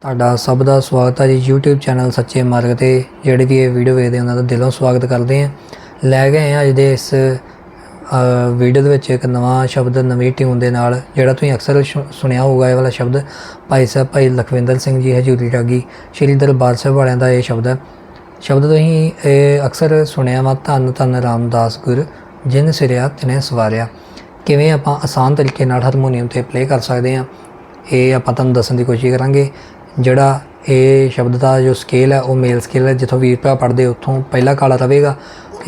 ਤੁਹਾਡਾ ਸਭ ਦਾ ਸਵਾਗਤ ਹੈ ਜੀ YouTube ਚੈਨਲ ਸੱਚੇ ਮਾਰਗ ਤੇ, ਜਿਹੜੇ ਵੀ ਇਹ ਵੀਡੀਓ ਵੇਖਦੇ ਉਹਨਾਂ ਦਾ ਦਿਲੋਂ ਸਵਾਗਤ ਕਰਦੇ ਹਾਂ। ਲੈ ਗਏ ਹਾਂ ਅੱਜ ਦੇ ਇਸ ਵੀਡੀਓ ਦੇ ਵਿੱਚ ਇੱਕ ਨਵਾਂ ਸ਼ਬਦ, ਨਵੀਂ ਟਿਊਨ ਦੇ ਨਾਲ, ਜਿਹੜਾ ਤੁਸੀਂ ਅਕਸਰ ਸੁ- ਸੁਣਿਆ ਹੋਊਗਾ ਇਹ ਵਾਲਾ ਸ਼ਬਦ। ਭਾਈ ਸਾਹਿਬ, ਭਾਈ ਲਖਵਿੰਦਰ ਸਿੰਘ ਜੀ, ਹਜੂਰੀ ਰਾਗੀ, ਸ਼੍ਰੀ ਦਰਬਾਰ ਸਾਹਿਬ ਵਾਲਿਆਂ ਦਾ ਇਹ ਸ਼ਬਦ ਹੈ। ਸ਼ਬਦ ਤੁਸੀਂ ਇਹ ਅਕਸਰ ਸੁਣਿਆ ਵਾ, ਧੰਨ ਧੰਨ ਰਾਮਦਾਸ ਗੁਰ, ਜਿਨ ਸਿਰਿਆ ਤਿਨੇ ਸਵਾਰਿਆ। ਕਿਵੇਂ ਆਪਾਂ ਆਸਾਨ ਤਰੀਕੇ ਨਾਲ ਹਾਰਮੋਨੀਅਮ ਤੇ ਪਲੇ ਕਰ ਸਕਦੇ ਹਾਂ, ਇਹ ਆਪਾਂ ਤੁਹਾਨੂੰ ਦੱਸਣ ਦੀ ਕੋਸ਼ਿਸ਼ ਕਰਾਂਗੇ। ਜਿਹੜਾ ਇਹ ਸ਼ਬਦ ਦਾ ਜੋ ਸਕੇਲ ਹੈ, ਉਹ ਮੇਲ ਸਕੇਲ ਹੈ, ਜਿੱਥੋਂ ਵੀਰ ਭਰਾ ਪੜ੍ਹਦੇ, ਉੱਥੋਂ ਪਹਿਲਾ ਕਾਲਾ ਰਵੇਗਾ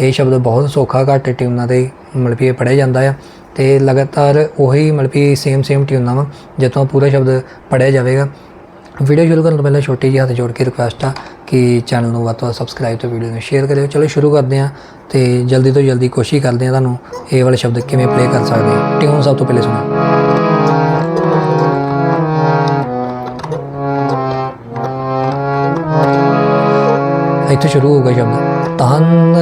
ਇਹ ਸ਼ਬਦ ਬਹੁਤ ਸੌਖਾ, ਘੱਟ ਟਿਊਨਾਂ ਦੇ ਮਤਲਬ ਕਿ ਇਹ ਪੜ੍ਹਿਆ ਜਾਂਦਾ ਆ। ਤੇ ਲਗਾਤਾਰ ਉਹੀ ਮਤਲਬ ਕਿ ਸੇਮ ਸੇਮ ਟਿਊਨਾਂ ਵਾ ਜਿੱਥੋਂ ਪੂਰਾ ਸ਼ਬਦ ਪੜ੍ਹਿਆ ਜਾਵੇਗਾ। ਵੀਡੀਓ ਸ਼ੁਰੂ ਕਰਨ ਤੋਂ ਪਹਿਲਾਂ ਛੋਟੀ ਜਿਹੀ ਹੱਥ ਜੋੜ ਕੇ ਰਿਕੁਐਸਟ ਆ ਕਿ ਚੈਨਲ ਨੂੰ ਵੱਧ ਤੋਂ ਵੱਧ ਸਬਸਕ੍ਰਾਈਬ ਤੇ ਵੀਡੀਓ ਨੂੰ ਸ਼ੇਅਰ ਕਰਿਓ। ਚਲੋ ਸ਼ੁਰੂ ਕਰਦੇ ਹਾਂ ਤੇ ਜਲਦੀ ਤੋਂ ਜਲਦੀ ਕੋਸ਼ਿਸ਼ ਕਰਦੇ ਹਾਂ ਤੁਹਾਨੂੰ ਇਹ ਵਾਲੇ ਸ਼ਬਦ ਕਿਵੇਂ ਪਲੇ ਕਰ ਸਕਦੇ ਹਾਂ। ਟਿਊਨ ਸਭ ਤੋਂ ਪਹਿਲੇ ਸੁਣੋ। ਇੱਥੇ ਸ਼ੁਰੂ ਹੋਊਗਾ ਸ਼ਬਦ ਤਨ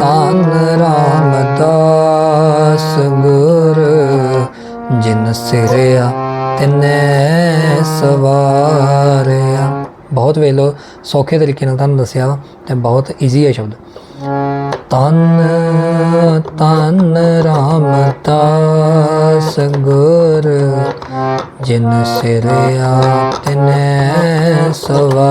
ਤਨ ਰਾਮਦਾਸ ਗੁਰ, ਜਿਨ ਸਿਰਿਆ ਤਿਨੇ ਸਵਾਰਿਆ। ਬਹੁਤ ਵੇਲੋ ਸੌਖੇ ਤਰੀਕੇ ਨਾਲ ਤੁਹਾਨੂੰ ਦੱਸਿਆ ਵਾ ਤੇ ਬਹੁਤ ਈਜ਼ੀ ਹੈ ਸ਼ਬਦ। ਤਨ ਤਨ ਰਾਮਦਾਸ ਗੁਰ, ਜਿਨ ਸਿਰਿਆ ਤਿਨੇ ਸਵਾ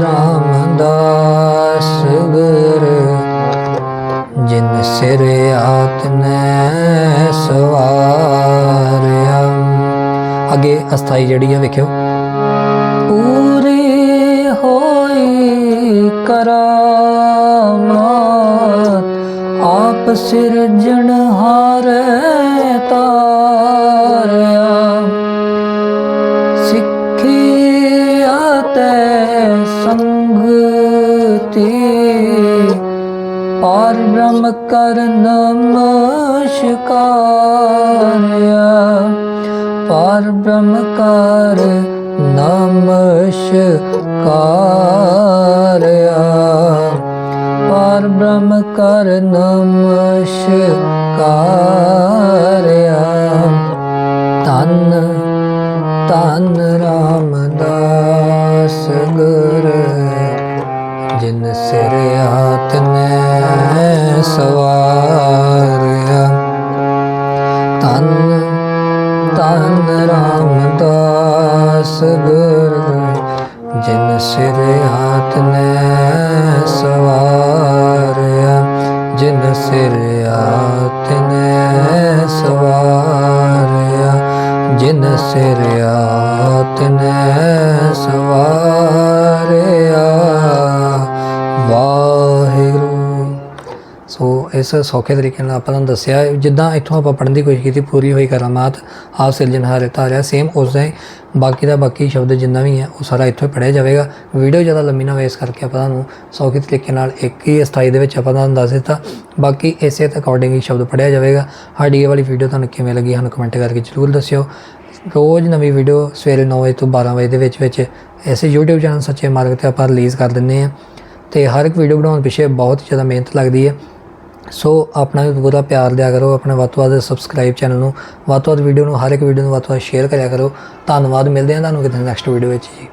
ਰਾਮਦਾਸ ਗੁਰ, ਜਿਨ ਸਿਰਿਆ ਤਿਨੇ ਸਵਾਰਿਆ। ਅੱਗੇ ਅਸਥਾਈ ਜਿਹੜੀ ਆ ਵੇਖਿਓ। ਪੂਰੀ ਹੋਈ ਕਰਾਮਾਤ, ਆਪ ਸਿਰਜਣਹਾਰ ਤਾ ਪਾਰ ਬ੍ਰਹਮ ਕਰ ਨਮਸਕਾਰਿਆ ਪਾਰ ਬ੍ਰਹਮ ਕਰ ਨਮਸਕਾਰਿਆ ਪਾਰ ਬ੍ਰਹਮ ਕਰ ਨਮਸਕਾਰਿਆ ਤਨ ਤਨ ਰਾਮਦਾਸ ਗੁਰ ਜਿਨ ਸਿਰ ਆਤਨੇ ਸਵਾਰਿਆ। ਤਨ ਤਨ ਰਾਮਦਾਸ ਗੁਰੂ ਜਿਨ ਸਿਰ ਆਤਨੇ ਸਵਾਰਿਆ, ਜਿਨ ਸਿਰ ਆਤਨੇ ਸਵਾਰਿਆ, ਜਿਨ ਸਿਰ ਆਤਨੇ ਸਵਾਰਿਆ। ਵਾਹਿਗੁਰੂ ਸੋ ਇਸ ਸੌਖੇ ਤਰੀਕੇ ਨਾਲ ਆਪਾਂ ਤੁਹਾਨੂੰ ਦੱਸਿਆ, ਜਿੱਦਾਂ ਇੱਥੋਂ ਆਪਾਂ ਪੜ੍ਹਨ ਦੀ ਕੋਸ਼ਿਸ਼ ਕੀਤੀ, ਪੂਰੀ ਹੋਈ ਕਰਾਮਾਤ, ਆਪ ਸਿਰਜਣਹਾਰ ਤਾਰਿਆ ਸੇਮ ਉਸਦਾ ਹੀ ਬਾਕੀ ਦਾ ਬਾਕੀ ਸ਼ਬਦ ਜਿੰਨਾ ਵੀ ਹੈ, ਉਹ ਸਾਰਾ ਇੱਥੋਂ ਹੀ ਪੜ੍ਹਿਆ ਜਾਵੇਗਾ। ਵੀਡੀਓ ਜ਼ਿਆਦਾ ਲੰਮੀ ਨਾ ਹੋਵੇ ਇਸ ਕਰਕੇ ਆਪਾਂ ਤੁਹਾਨੂੰ ਸੌਖੇ ਤਰੀਕੇ ਨਾਲ ਇੱਕ ਹੀ ਅਸਥਾਈ ਦੇ ਵਿੱਚ ਆਪਾਂ ਤੁਹਾਨੂੰ ਦੱਸ ਦਿੱਤਾ। ਬਾਕੀ ਇਸੇ ਦੇ ਅਕੋਰਡਿੰਗ ਹੀ ਸ਼ਬਦ ਪੜ੍ਹਿਆ ਜਾਵੇਗਾ। ਸਾਡੀ ਇਹ ਵਾਲੀ ਵੀਡੀਓ ਤੁਹਾਨੂੰ ਕਿਵੇਂ ਲੱਗੀ, ਸਾਨੂੰ ਕਮੈਂਟ ਕਰਕੇ ਜ਼ਰੂਰ ਦੱਸਿਓ। ਰੋਜ਼ ਨਵੀਂ ਵੀਡੀਓ ਸਵੇਰੇ 9 ਵਜੇ ਤੋਂ 12 ਵਜੇ ਦੇ ਵਿੱਚ ਵਿੱਚ ਐਸੇ YouTube ਚੈਨਲ ਸੱਚੇ ਮਾਰਗ ਤੇ ਆਪਾਂ ਰਿਲੀਜ਼ ਕਰ ਦਿੰਦੇ ਹਾਂ। ਤੇ ਹਰ ਇੱਕ ਵੀਡੀਓ ਬਣਾਉਣ ਪਿੱਛੇ ਬਹੁਤ ਜ਼ਿਆਦਾ ਮਿਹਨਤ ਲੱਗਦੀ ਹੈ। ਸੋ ਆਪਣਾ ਵੀ ਪੂਰਾ ਪਿਆਰ ਦਿਆ ਕਰੋ, ਆਪਣੇ ਵੱਧ ਤੋਂ ਵੱਧ ਸਬਸਕ੍ਰਾਈਬ ਚੈਨਲ ਨੂੰ, ਵੱਧ ਤੋਂ ਵੱਧ ਵੀਡੀਓ ਨੂੰ, ਹਰ ਇੱਕ ਵੀਡੀਓ ਨੂੰ ਵੱਧ ਤੋਂ ਵੱਧ ਸ਼ੇਅਰ ਕਰਿਆ ਕਰੋ। ਧੰਨਵਾਦ, ਮਿਲਦੇ ਹਾਂ ਤੁਹਾਨੂੰ ਕਿਤੇ ਨੈਕਸਟ ਵੀਡੀਓ ਵਿੱਚ ਜੀ।